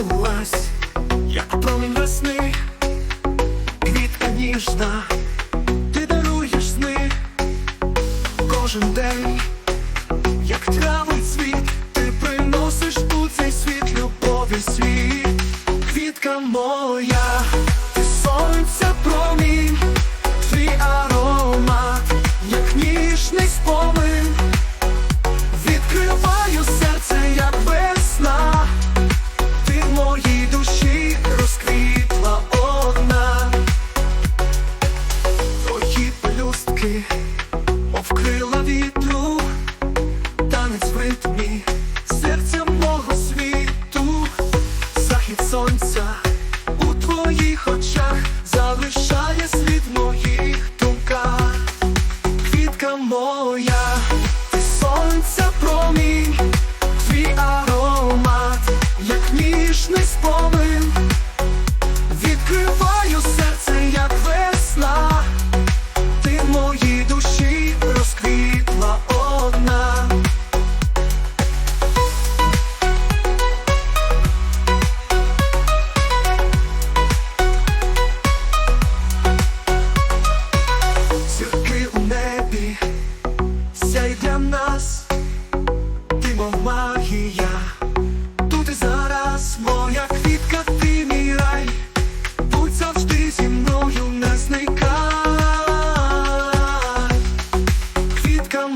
розлилась, як промінь весни, квітка ніжна, ти даруєш сни. Кожен день, як травий цвіт, ти приносиш у цей світ любові світ, квітка моя. крила вітру, танець в ритмі, серця мого світу, захід сонця у твоїх очах залишає світ в моїх думках, квітка моя, ти сонця промінь.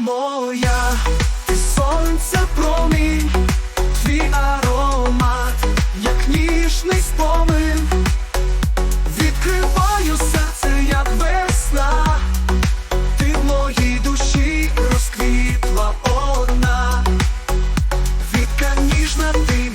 моя, ти сонця промінь, твій аромат, як ніжний спомин, відкриваю серце, як весна, ти в моїй душі розквітла одна, Вітка ніжна ти